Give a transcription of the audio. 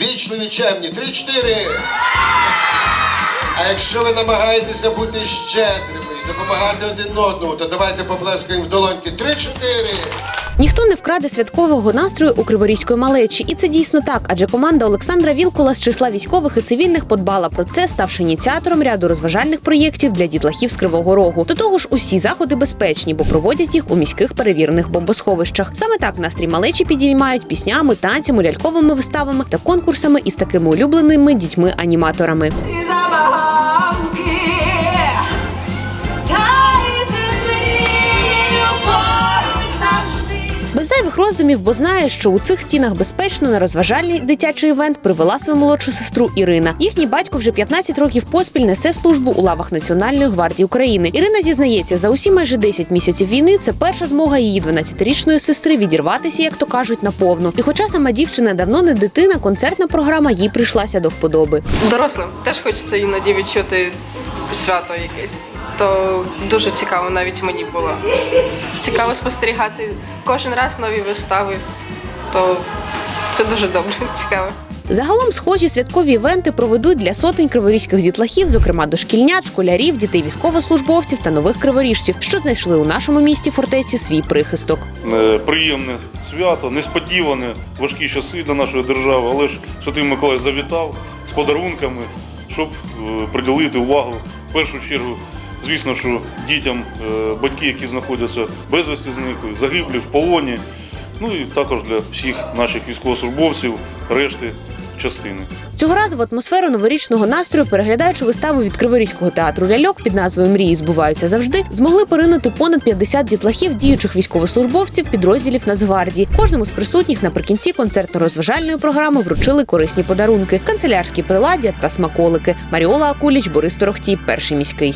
Вічливі вічемні. Три-чотири. А якщо ви намагаєтеся бути щедрими допомагати один одному, то давайте поплескаємо в долоньки. Три-чотири. Вкраде святкового настрою у криворізької малечі, і це дійсно так. Адже команда Олександра Вілкола з числа військових і цивільних подбала про це, ставши ініціатором ряду розважальних проєктів для дітлахів з Кривого Рогу. До того ж, усі заходи безпечні, бо проводять їх у міських перевірених бомбосховищах. Саме так настрій малечі підіймають піснями, танцями, ляльковими виставами та конкурсами із такими улюбленими дітьми-аніматорами. Зайвих роздумів, бо знає, що у цих стінах безпечно на розважальний дитячий івент привела свою молодшу сестру Ірина. Їхній батько вже 15 років поспіль несе службу у лавах Національної гвардії України. Ірина зізнається, за усі майже 10 місяців війни це перша змога її 12-річної сестри відірватися, як то кажуть, наповну. І хоча сама дівчина давно не дитина, концертна програма їй прийшлася до вподоби. Дорослим теж хочеться іноді відчути свято якесь. То дуже цікаво навіть мені було. Цікаво спостерігати кожен раз нові вистави. То це дуже добре, цікаво. Загалом схожі святкові івенти проведуть для сотень криворізьких дітлахів, зокрема дошкільнят, школярів, дітей військовослужбовців та нових криворіжців, що знайшли у нашому місті фортеці свій прихисток. Е, приємне свято, несподіване, важкі часи для нашої держави, але ж Святий Миколай завітав з подарунками, щоб е, приділити увагу в першу чергу, звісно, що дітям, е, батьки, які знаходяться безвісті зниклих, загиблі в полоні, ну і також для всіх наших військовослужбовців, решти частини. Цього разу в атмосферу новорічного настрою, переглядаючи виставу від Криворізького театру ляльок під назвою Мрії збуваються завжди, змогли поринути понад 50 дітлахів діючих військовослужбовців підрозділів Нацгвардії. Кожному з присутніх наприкінці концертно-розважальної програми вручили корисні подарунки, канцелярські приладдя та смаколики. Маріола Акуліч, Борис Торохтій, перший міський.